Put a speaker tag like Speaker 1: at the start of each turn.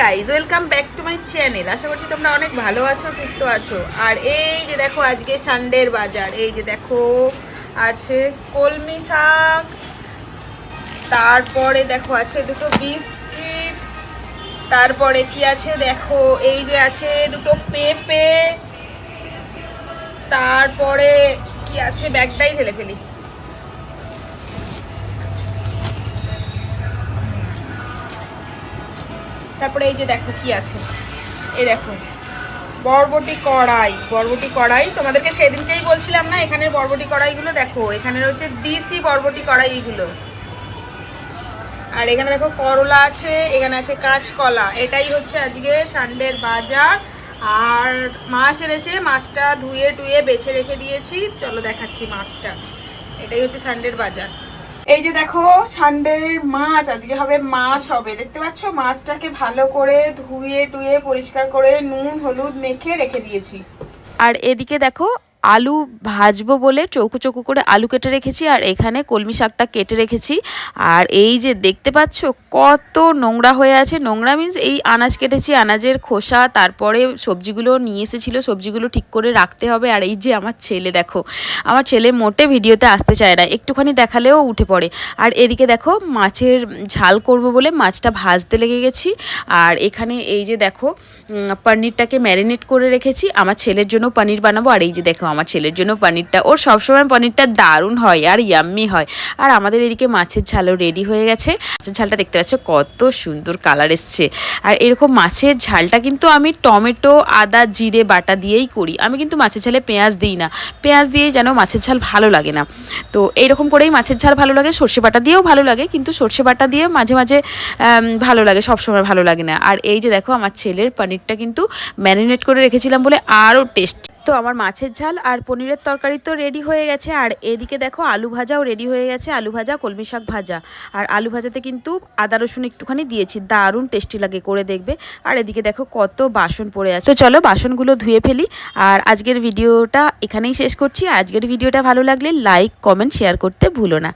Speaker 1: Guys welcome back to my channel আশা করছি তোমরা অনেক ভালো আছো, সুস্থ আছো। আর এই যে দেখো আজকে সানডের বাজার, এই যে দেখো আছে কলমি শাক, তারপরে দেখো আছে দুটো বিস্কিট, তারপরে কি আছে দেখো, এই যে আছে দুটো পেঁপে, তারপরে কি আছে, ব্যাগটাই ঢেলে ফেলি। তারপরে এই যে দেখো কি আছে। এই দেখো, বরবটি কড়াই। বরবটি কড়াই, তোমাদেরকে সেদিনকেই বলছিলাম না, এখানের বরবটি কড়াইগুলো দেখো, এখানের হচ্ছে দিসি বরবটি কড়াইগুলো। আর এখানে দেখো করলা আছে, এখানে আছে কাঁচকলা। এটাই হচ্ছে আজকে সানডের বাজার। আর মাছ এনেছে, মাছটা ধুয়ে টুয়ে বেছে রেখে দিয়েছি। চলো দেখাচ্ছি মাছটা। এটাই হচ্ছে সানডের বাজার। এই যে দেখো, সানডের মাছ, আজকে হবে মাছ হবে। দেখতে পাচ্ছ? মাছটাকে ভালো করে ধুয়ে টুয়ে পরিষ্কার করে নুন, হলুদ মেখে রেখে দিয়েছি।
Speaker 2: আর এদিকে দেখো আলু ভাজবো বলে চৌকো চৌকো করে আলু কেটে রেখেছি আর এখানে কলমি শাকটা কেটে রেখেছি। আর এই যে দেখতে পাচ্ছ কত নোংরা হয়ে আছে। নোংরা মিন্স এই আনাজ কেটেছি, আনাজের খোসা, তারপরে সবজিগুলো নিয়ে এসেছিল, সবজিগুলো ঠিক করে রাখতে হবে। আর এই যে আমার ছেলে দেখো, আমার ছেলে মোটে ভিডিওতে আসতে চায় না, একটুখানি দেখালেও উঠে পড়ে। আর এদিকে দেখো মাছের ঝাল করব বলে মাছটা ভাজতে লেগে গেছি। আর এখানে এই যে দেখো পনিরটাকে ম্যারিনেট করে রেখেছি। আমার ছেলের জন্য পনির বানাবো। আর এই যে দেখো আমার ছেলের জন্য পনিরটা, ওর সবসময় পনিরটা দারুণ হয় আর ইয়াম্মি হয়। আর আমাদের এদিকে মাছের ঝালও রেডি হয়ে গেছে। মাছের ঝালটা দেখতে পাচ্ছ কত সুন্দর কালার এসছে। আর এরকম মাছের ঝালটা কিন্তু আমি টমেটো, আদা, জিরে, বাটা দিয়েই করি। আমি কিন্তু মাছের ঝালে পেঁয়াজ দিই না। পেঁয়াজ দিয়ে যেন মাছের ঝাল ভালো লাগে না। তো এইরকম করেই মাছের ঝাল ভালো লাগে, সর্ষে বাটা দিয়েও ভালো লাগে, কিন্তু সর্ষে বাটা দিয়ে মাঝে মাঝে ভালো লাগে, সবসময় ভালো লাগে না। আর এই যে দেখো আমার ছেলের পনিরটা কিন্তু ম্যারিনেট করে রেখেছিলাম বলে আরও টেস্ট তো আমার মাছের ঝাল আর পনিরের তরকারি তো রেডি হয়ে গেছে। আর এদিকে দেখো আলু ভাজাও রেডি হয়ে গেছে। আলু ভাজা, কলমি শাক ভাজা। আর আলু ভাজাতে কিন্তু আদা রসুন একটুখানি দিয়েছি। দারুণ টেস্টি লাগে, করে দেখবে। আর এদিকে দেখো কত বাসন পড়ে আছে। তো চলো বাসনগুলো ধুয়ে ফেলি। আর আজকের ভিডিওটা এখানেই শেষ করছি। আজকের ভিডিওটা ভালো লাগলে লাইক কমেন্ট শেয়ার করতে ভুলো না।